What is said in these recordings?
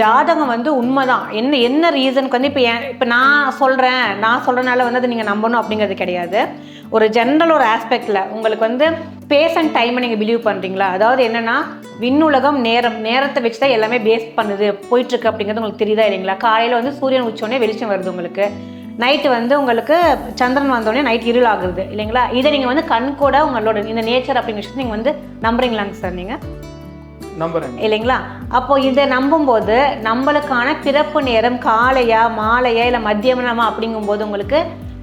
ஜாதகம் வந்து உண்மைதான். என்ன என்ன ரீசனுக்கு வந்து இப்போ இப்போ நான் சொல்கிறேன் நான் சொல்கிறனால வந்து அதை நீங்கள் நம்பணும் அப்படிங்கிறது கிடையாது. ஒரு ஜென்ரல் ஒரு ஆஸ்பெக்டில் உங்களுக்கு வந்து ஸ்பேஸ் அண்ட் டைமை நீங்கள் பிலீவ் பண்ணுறீங்களா அதாவது என்னென்னா விண்ணுலகம் நேரம் நேரத்தை வச்சு தான் எல்லாமே பேஸ் பண்ணுது போயிட்டுருக்கு அப்படிங்கிறது உங்களுக்கு தெரியுதா இல்லைங்களா? காலையில் வந்து சூரியன் உச்சோடனே வெளிச்சம் வருது உங்களுக்கு. நைட்டு வந்து உங்களுக்கு சந்திரன் வந்தோடனே நைட் இருள் ஆகுது இல்லைங்களா? இதை நீங்கள் வந்து கண் கூட உங்களோட இந்த நேச்சர் அப்படிங்கிற விஷயத்தை நீங்கள் வந்து நம்புறீங்களாங்க சார் நீங்கள் நம்புறேன். இல்லைங்களா? அப்போ இதை நம்பும்போது நம்மளுக்கான பிறப்பு நேரம் காலையா மாலையா இல்லை மத்தியமனமா அப்படிங்கும்போது உங்களுக்கு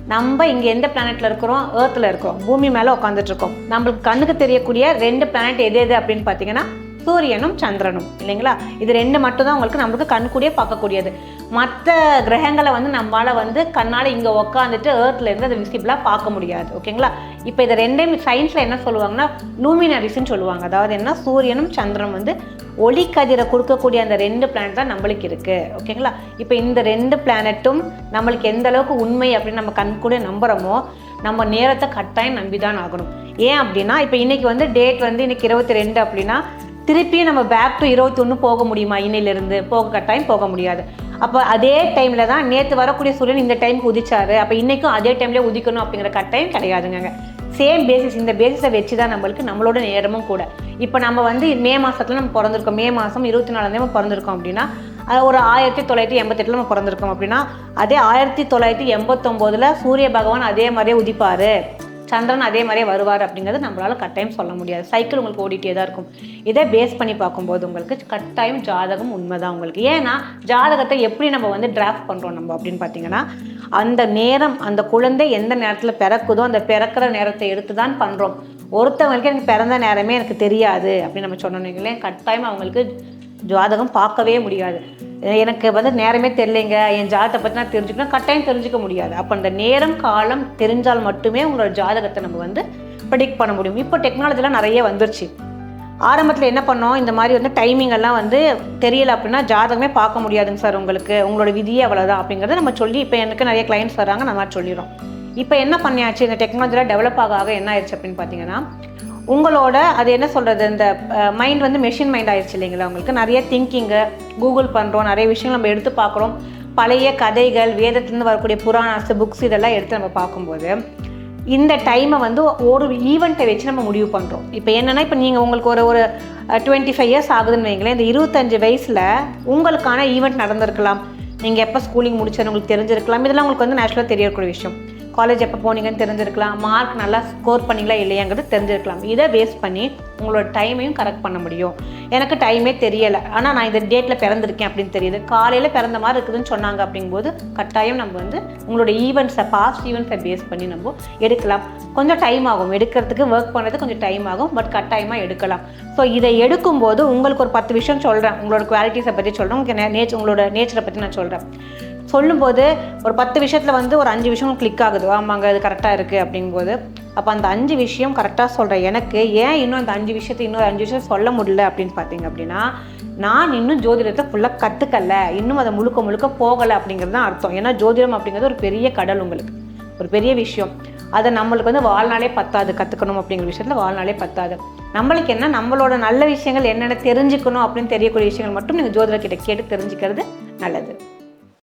நம்ம இங்கே எந்த பிளானெட்டில் இருக்கிறோம்? ஏர்த்தில் இருக்கிறோம். பூமி மேலே உட்காந்துட்டு இருக்கோம். நம்மளுக்கு கண்ணுக்கு தெரியக்கூடிய ரெண்டு பிளானட் எது எது அப்படின்னு பார்த்தீங்கன்னா சூரியனும் சந்திரனும் இல்லைங்களா? இது ரெண்டு மட்டும் தான் உங்களுக்கு நம்மளுக்கு கண்கூடியே பார்க்கக்கூடியது. மற்ற கிரகங்களை வந்து நம்மளால் வந்து கண்ணால் இங்கே உக்காந்துட்டு ஏர்த்லேருந்து அதை விசிபிளாக பார்க்க முடியாது. ஓகேங்களா? இப்போ இதை ரெண்டையும் சயின்ஸில் என்ன சொல்லுவாங்கன்னா லூமினரிஸ்ன்னு சொல்லுவாங்க. அதாவது என்ன? சூரியனும் சந்திரனும் வந்து ஒளி கதிரை கொடுக்கக்கூடிய அந்த ரெண்டு பிளானட் தான் நம்மளுக்கு இருக்குது ஓகேங்களா? இப்போ இந்த ரெண்டு பிளானட்டும் நம்மளுக்கு எந்த அளவுக்கு உண்மை அப்படின்னு நம்ம கண் கூட நம்புகிறோமோ நம்ம நேரத்தை கட்டாயம் நம்பி தான் ஆகணும். ஏன் அப்படின்னா இப்போ இன்றைக்கி வந்து டேட் வந்து இன்றைக்கி இருபத்தி ரெண்டு அப்படின்னா திருப்பியும் நம்ம பேக் டு இருபத்தொன்று போக முடியுமா? இன்னிலிருந்து போக கட்டாயம் போக முடியாது. அப்போ அதே டைமில் தான் நேற்று வரக்கூடிய சூரியன் இந்த டைமுக்கு உதிச்சாரு. அப்போ இன்றைக்கும் அதே டைம்லேயே உதிக்கணும் அப்படிங்கிற கட்டாயம் கிடையாதுங்க சேம் பேசிஸ் இந்த பேசிஸை வச்சு தான் நம்மளுக்கு நம்மளோட நேரமும் கூட. இப்போ நம்ம வந்து மே மாதத்தில் நம்ம பிறந்திருக்கோம். மே மாதம் இருபத்தி நாலாம் தேதி நம்ம பிறந்திருக்கோம் அப்படின்னா அது ஒரு ஆயிரத்தி தொள்ளாயிரத்தி எண்பத்தெட்டில் நம்ம பிறந்திருக்கோம் அப்படின்னா அதே ஆயிரத்தி தொள்ளாயிரத்தி எண்பத்தொம்போதில் சூரிய பகவான் அதே மாதிரியே உதிப்பார். சந்திரன் அதே மாதிரியே வருவார் அப்படிங்கிறது நம்மளால கட்டாயம் சொல்ல முடியாது. சைக்கிள் உங்களுக்கு ஓடிட்டே தான் இருக்கும். இதை பேஸ் பண்ணி பார்க்கும்போது உங்களுக்கு கட்டாயம் ஜாதகம் உண்மைதான் உங்களுக்கு. ஏன்னா ஜாதகத்தை எப்படி நம்ம வந்து டிராஃப்ட் பண்ணுறோம் நம்ம அப்படின்னு பார்த்தீங்கன்னா அந்த நேரம் அந்த குழந்தை எந்த நேரத்தில் பிறக்குதோ அந்த பிறக்கிற நேரத்தை எடுத்து தான் பண்ணுறோம் ஒருத்தவங்களுக்கு எனக்கு பிறந்த நேரமே எனக்கு தெரியாது அப்படின்னு நம்ம சொன்னோம் கட்டாயம் அவங்களுக்கு ஜாதகம் பார்க்கவே முடியாது. எனக்கு வந்து நேரமே தெரியலைங்க. என் ஜாதகத்தை பற்றி நான் தெரிஞ்சுக்கணும். கட்டாயம் தெரிஞ்சுக்க முடியாது. அப்போ அந்த நேரம் காலம் தெரிஞ்சால் மட்டுமே உங்களோட ஜாதகத்தை நம்ம வந்து ப்ரெடிக்ட் பண்ண முடியும். இப்போ டெக்னாலஜிலாம் நிறைய வந்துருச்சு. ஆரம்பத்தில் என்ன பண்ணோம்? இந்த மாதிரி வந்து டைமிங் எல்லாம் வந்து தெரியல அப்படின்னா ஜாதகமே பார்க்க முடியாதுங்க சார் உங்களுக்கு. உங்களோட விதியே அவ்வளோதான் அப்படிங்கிறத நம்ம சொல்லி இப்போ எனக்கு நிறைய கிளைண்ட்ஸ் வராங்க நம்ம சொல்லிடுறோம். இப்போ என்ன பண்ணியாச்சு? இந்த டெக்னாலஜியில் டெவலப் ஆக ஆக என்ன ஆயிடுச்சு அப்படின்னு பார்த்தீங்கன்னா உங்களோட அது என்ன சொல்கிறது இந்த மைண்ட் வந்து மெஷின் மைண்ட் ஆயிடுச்சு இல்லைங்களா உங்களுக்கு? நிறைய திங்கிங்கு கூகுள் பண்ணுறோம் நிறைய விஷயங்கள் நம்ம எடுத்து பார்க்குறோம். பழைய கதைகள் வேதத்துலேருந்து வரக்கூடிய புராணாஸ் புக்ஸ் இதெல்லாம் எடுத்து நம்ம பார்க்கும்போது இந்த டைமை வந்து ஒரு ஈவெண்ட்டை வச்சு நம்ம முடிவு பண்ணுறோம் இப்போ என்னென்னா இப்போ நீங்கள் உங்களுக்கு ஒரு ஒரு டுவெண்ட்டி ஃபைவ் இயர்ஸ் ஆகுதுன்னு வைங்களேன் இந்த இருபத்தஞ்சு வயசில் உங்களுக்கான ஈவெண்ட் நடந்திருக்கலாம். நீங்கள் எப்போ ஸ்கூலிங் முடிச்சது உங்களுக்கு தெரிஞ்சிருக்கலாம். இதெல்லாம் உங்களுக்கு வந்து நேச்சுரலாக தெரியக்கூடிய விஷயம். காலேஜ் எப்போ போனீங்கன்னு தெரிஞ்சிருக்கலாம். மார்க் நல்லா ஸ்கோர் பண்ணீங்களா இல்லையாங்கிறது தெரிஞ்சிருக்கலாம். இதை வேஸ்ட் பண்ணி உங்களோட டைமையும் கரெக்ட் பண்ண முடியும். எனக்கு டைமே தெரியலை. ஆனால் நான் இந்த டேட்டில் பிறந்திருக்கேன் அப்படின்னு தெரியுது. காலையில் பிறந்த மாதிரி இருக்குதுன்னு சொன்னாங்க அப்படிங்கும்போது கட்டாயம் நம்ம வந்து உங்களோட ஈவெண்ட்ஸை பாஸ்ட் ஈவெண்ட்ஸை பேஸ் பண்ணி நம்ம எடுக்கலாம். கொஞ்சம் டைம் ஆகும். எடுக்கிறதுக்கு ஒர்க் பண்ணுறது கொஞ்சம் டைம் ஆகும். பட் கட்டாயமாக எடுக்கலாம். ஸோ இதை எடுக்கும்போது உங்களுக்கு ஒரு பத்து விஷயம் சொல்கிறேன் உங்களோட குவாலிட்டிஸை பற்றி சொல்கிறேன் உங்களுக்கு நேச்சர் உங்களோட நேச்சரை பற்றி நான் சொல்கிறேன் சொல்லும்போது ஒரு பத்து விஷயத்தில் வந்து ஒரு அஞ்சு விஷயம் கிளிக் ஆகுது. ஆமாங்க அது கரெக்டாக இருக்குது அப்படிங்கும்போது. அப்போ அந்த அஞ்சு விஷயம் கரெக்டாக சொல்கிற எனக்கு ஏன் இன்னும் அந்த அஞ்சு விஷயத்தை இன்னொரு அஞ்சு விஷயம் சொல்ல முடியல அப்படின்னு பார்த்தீங்க அப்படின்னா நான் இன்னும் ஜோதிடத்தை ஃபுல்லாக கற்றுக்கல இன்னும் அதை முழுக்க முழுக்க போகலை அப்படிங்கிறது தான் அர்த்தம். ஏன்னா ஜோதிடம் அப்படிங்கிறது ஒரு பெரிய கடல் உங்களுக்கு. ஒரு பெரிய விஷயம். அதை நம்மளுக்கு வந்து வாழ்நாளே பத்தாது. கற்றுக்கணும் அப்படிங்கிற விஷயத்தில் வாழ்நாளே பத்தாது. நம்மளுக்கு என்ன? நம்மளோட நல்ல விஷயங்கள் என்னென்ன தெரிஞ்சுக்கணும் அப்படின்னு தெரியக்கூடிய விஷயங்கள் மட்டும் நீங்கள் ஜோதிடர்கிட்ட கேட்டு தெரிஞ்சுக்கிறது நல்லது.